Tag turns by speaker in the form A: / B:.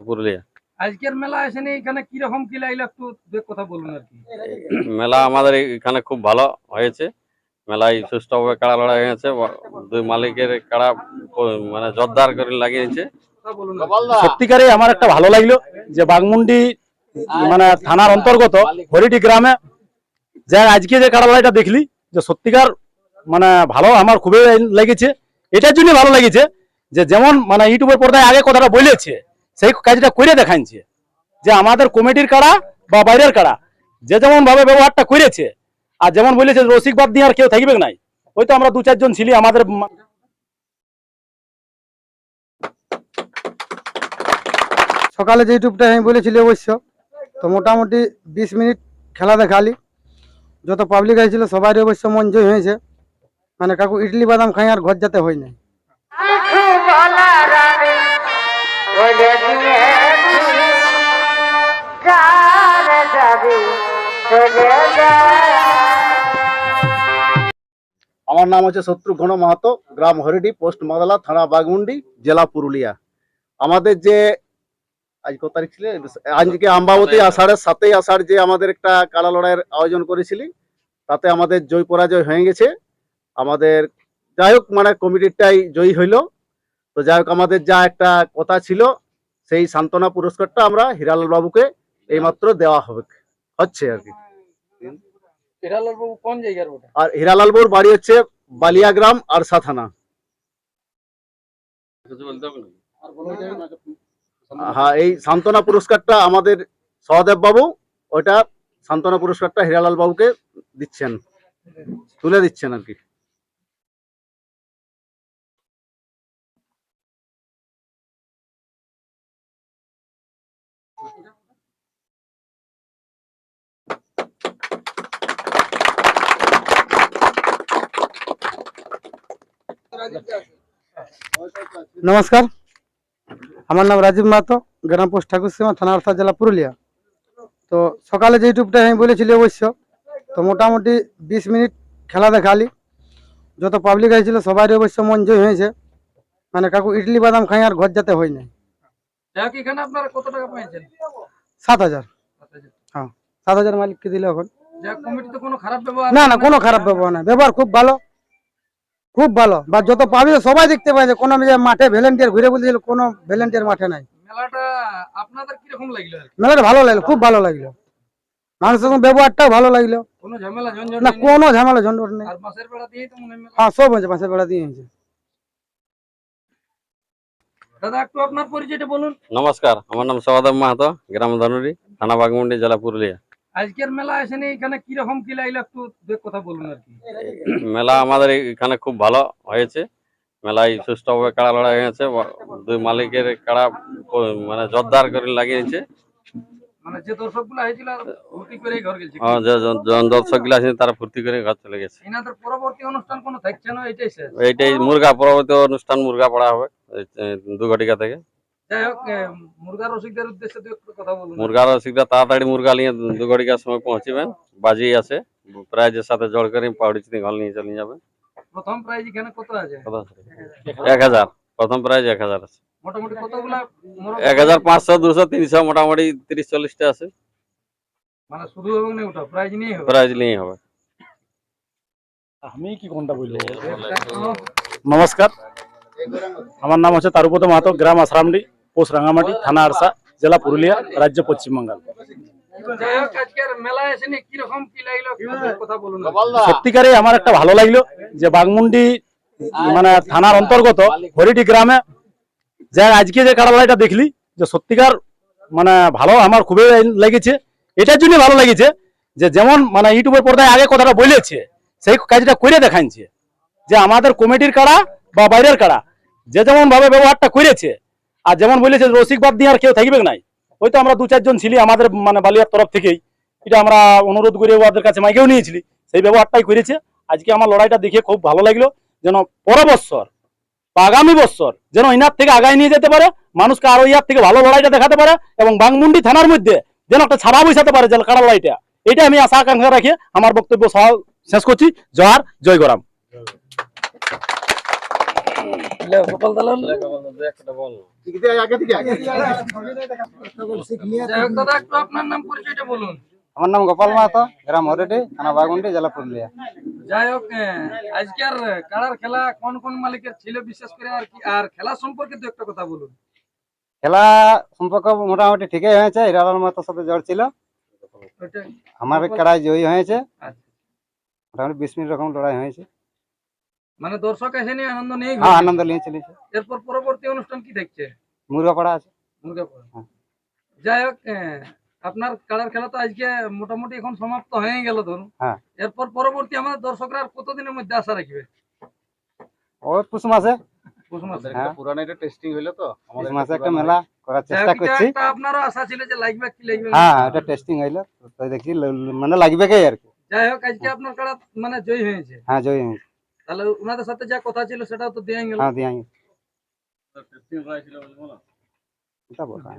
A: পুরুলিয়া।
B: আজকের মেলা এসে এখানে কীরকম কি লাগল একটু দু কথা বলুন আর কি?
A: মেলা আমাদের এখানে খুব ভালো হয়েছে। মেলায় সুষ্ঠুভাবে কাড়া লড়াই হয়েছে। দুই মালিকের কাড়া মানে জোরদার করে লাগিয়েছে।
C: সত্যিকারে আমার একটা ভালো লাগল যে বাগমুন্ডি মানে থানার অন্তর্গত হরিটি গ্রামে যে আজকে যে কারালাইটা দেখলি যে সত্যিকার মানে ভালো আমার খুবই লেগেছে। এটার জন্য ভালো লেগেছে যে যেমন মানে ইউটিউবের পর্দায় আগে কথাটা বলেছে সেই কাজটা করে দেখাচ্ছে যে আমাদের কমিটির কারা বা বাইরের কারা যে যেমন ভাবে ব্যবহারটা করেছে আর যেমন বলেছে রসিক বাদ দিয়ে আর কেউ থাকবে নাই হয়তো আমরা দু চারজন ছিলি আমাদের
D: সকালে যে ইউটিউবটা আমি বলেছিলি অবশ্য তো মোটামুটি বিশ মিনিট খেলা দেখালি যত পাবলিক হয়েছিল সবারই অবশ্য মন জয় হয়েছে। মানে কাকু ইডলি বাদাম খাই আর ঘর যেতে হয় নাই।
E: আমার নাম হচ্ছে শত্রুঘ্ন মাহাতো গ্রাম হরিডি পোস্ট মাদলা থানা বাগমুন্ডি জেলা পুরুলিয়া। আমাদের যে আজ কত তারিখ ছিল? আজকে আম্বাবতী আষাঢ়ের সাতই আষাঢ় যে আমাদের একটা কালা লড়াইয়ের আয়োজন করেছিলি তাতে আমাদের জয় পরাজয় হয়ে গেছে। আমাদের যাই হোক মানে কমিটিরটাই জয়ী হইল। তো যাই হোক আমাদের যা একটা কথা ছিল সেই সান্ত্বনা পুরস্কারটা আমরা হিরালাল বাবুকে এইমাত্র দেওয়া হবে হচ্ছে আর কি।
B: হিরালাল বাবু কোন জায়গার ওটা
E: আর হিরালাল বাবুর বাড়ি হচ্ছে বালিয়াগ্রাম আরসা থানা। হ্যাঁ এই সান্ত্বনা পুরস্কারটা আমাদের সহদেব বাবু ওইটা সান্ত্বনা পুরস্কারটা হিরালাল বাবুকে দিচ্ছেন তুলে দিচ্ছেন আর কি।
D: নমস্কার। আমার নাম রাজীব মাহাতো গ্রাম পোস্ট ঠাকুরসীমা থানা আরসা জেলা পুরুলিয়া। তো সকালে যে ইউটিউবটা আমি বলেছিলি অবশ্য তো মোটামুটি বিশ মিনিট খেলা দেখালি যত পাবলিক হয়েছিল সবারই অবশ্য মন জয় হয়েছে। মানে কাকু ইডলি বাদাম খাই আর ঘর যেতে হয় নাই। সাত হাজার। সাত হাজার। মালিককে দিলে এখন না না। কোনো খারাপ ব্যবহার না। ব্যবহার খুব ভালো। খুব ভালো। বা যত পাবি সবাই দেখতে পাই যে কোনো মাঠে ভলেন্টিয়ার ঘুরে বলছিল কোনো ভলেন্টিয়ার মাঠে নাই।
B: মেলাটা আপনাদের কীরকম লাগল
D: মেলাটা ভালো লাগল খুব ভালো লাগল। মানুষের সঙ্গে ব্যবহারটাও ভালো লাগল।
B: কোনো ঝামেলা ঝঞ্ঝট
D: না কোনো ঝামেলা ঝঞ্ঝট নেই।
B: আর মাসের বেড়া দিয়েই তো মনে মেলা।
D: হ্যাঁ সব হয়েছে পাশের বেড়া দিয়ে হয়েছে।
B: দাদা একটু আপনার পরিচয়টা বলুন।
A: নমস্কার আমার নাম সহদেব মাহাতো গ্রাম ধনুরি থানা বাগমুন্ডি জেলা পুরুলিয়া।
B: আজকের মেলা এসে এখানে কীরকম কি লাগল একটু কথা বলুন আর কি?
A: মেলা আমাদের এখানে খুব ভালো হয়েছে। মেলায় সুষ্ঠুভাবে কাড়া লড়াই হয়েছে। দুই মালিকের কাড়া মানে জোরদার করে লাগিয়েছে।
B: মানে যে দর্শক হয়েছিল আর করে ঘর গেছে।
A: আহ, যে জন- জন দর্শকগুলো আছে তারা ফুর্তি করে ঘর চলে গেছে।
B: এনাদের পরবর্তী অনুষ্ঠান কোনো থাকছে না এটাই শেষ।
A: এইটাই মুরগা পরবর্তী অনুষ্ঠান মুরগা পড়া হবে এই, দু ঘটিকা থেকে।
B: যাই হোক এ, মুরগা রসিকদের উদ্দেশ্যে দু একটু কথা বলুন।
A: মুরগার রসিকরা তাড়াতাড়ি মুরগা নিয়ে দু ঘটিকার সময় পৌঁছিবেন বাজি আছে প্রাইজের সাথে জড় করে পাউডি চিনি ঘর নিয়ে চলে যাবেন।
B: প্রথম প্রাইজ এখানে কত আছে?
A: কত আছে? এক হাজার প্রথম প্রাইজ এক হাজার আছে।
B: মোটামুটি কতগুলা মোরগ-
A: এক হাজার পাঁচশো দুশো তিনশো মোটামুটি তিরিশ চল্লিশটা আছে।
B: মানে শুরু হবে না ওটা প্রাইজ নিয়ে হবে?
A: প্রাইজ নিয়ে হবে।
C: আমি কি কোনটা বলব?
B: ও,
C: নমস্কার। আমার নাম হচ্ছে তারুপদ মাহাতো গ্রাম আশ্রামডি। পোস্ট রাঙামাটি থানা আরসা জেলা পুরুলিয়া রাজ্য পশ্চিমবঙ্গ
B: যাই হোক আজকের মেলা এসে নিয়ে কীরকম কি লাগল একটু দু এক কথা বলুন
C: সত্যিকারে আমার একটা ভালো লাগল যে বাগমুন্ডি মানে থানার অন্তর্গত হরিটি গ্রামে যে আজকে যে কারালাইটা দেখলি যে সত্যিকার মানে ভালো আমার খুবই লেগেছে এটার জন্য ভালো লেগেছে যে যেমন মানে ইউটিউবের পর্দায় আগে কথাটা বলেছে সেই কাজটা করে দেখাচ্ছে যে আমাদের কমিটির কারা বা বাইরের কারা যে যেমন ভাবে ব্যবহারটা করেছে আর যেমন বলেছে রসিক বাদ দিয়ে আর কেউ থাকবে নাই। হয়তো আমরা দু চারজন ছিলি আমাদের মানে বালিয়ার তরফ থেকেই। এটা আমরা অনুরোধ করে ওদের কাছে মাইকেও নিয়েছিলি। সেই ব্যবহারটাই করেছে। আজকে আমার লড়াইটা দেখে খুব ভালো লাগল যেন পর বৎসর বা আগামী বৎসর যেন ইনার থেকে আগায় নিয়ে যেতে পারে মানুষকে আরও ইয়ার থেকে ভালো লড়াইটা দেখাতে পারে এবং বাংমুন্ডি থানার মধ্যে যেন একটা ছাড়া বসাতে পারে যে কাড়া লড়াইটা। এটা আমি আশা আকাঙ্ক্ষা রাখি। আমার বক্তব্য সহ- শেষ করছি। জয়ার জয় গরাম।
B: গোপাল দালাল।
A: একটা বল
E: আগে থেকে আগে
B: যাই হোক দাদা একটু আপনার নাম পরিচয়টা বলুন।
F: আমার নাম গোপাল মাহাতো গ্রাম হরেডি থানা বাগুন্ডি জেলা পুরুলিয়া।
B: যাই হোক আজকের কাড়ার খেলা কোন কোন মালিকের ছিল? বিশেষ করে আর কি আর খেলা সম্পর্কে দু একটা কথা বলুন।
F: খেলা সম্পর্ক মোটামুটি ঠিকই হয়েছে হিরালাল মাহাতোর সাথে জ্বর ছিল। আমার কাড়াই জয়ী হয়েছে।
B: আচ্ছা।
F: মোটামুটি বিশ মিনিট রকম লড়াই হয়েছে।
B: মানে দর্শক এসে নিয়ে আনন্দ নিয়ে
F: হ্যাঁ আনন্দ নিয়ে চলেছে
B: এরপর পরবর্তী অনুষ্ঠান কি দেখছে?
F: মুরগাপাড়া আছে।
B: দুর্গাপুর
F: হ্যাঁ।
B: যাই হোক আপনার কাড়ার খেলা তো আজকে মোটামুটি এখন সমাপ্ত হয়ে গেল ধরুন।
F: হ্যাঁ।
B: এরপর পরবর্তী আমাদের দর্শকরা আর কতদিনের মধ্যে আশা রাখবে?
F: ওই পুষ মাসে।
B: পৌষ মাসে।
F: হ্যাঁ।
E: পুরানো এটা টেস্টিং হইল তো।
F: পুষ মাসে একটা মেলা করার
B: যাই
F: চেষ্টা
B: হোক,
F: করছি।
B: একটা আপনারও আশা ছিল যে লাগবে কি লাগবে
F: হ্যাঁ এটা টেস্টিং হইল। তো ল- মানে লাগবে কে আর কি।
B: যাই হোক আজকে আপনার কাড়া মানে জয় হয়েছে।
F: হ্যাঁ জয়ী হয়েছে।
B: তাহলে ওনাদের সাথে যা কথা ছিল সেটাও তো দেওয়া গেল।
F: হ্যাঁ দিয়ে এটা বলা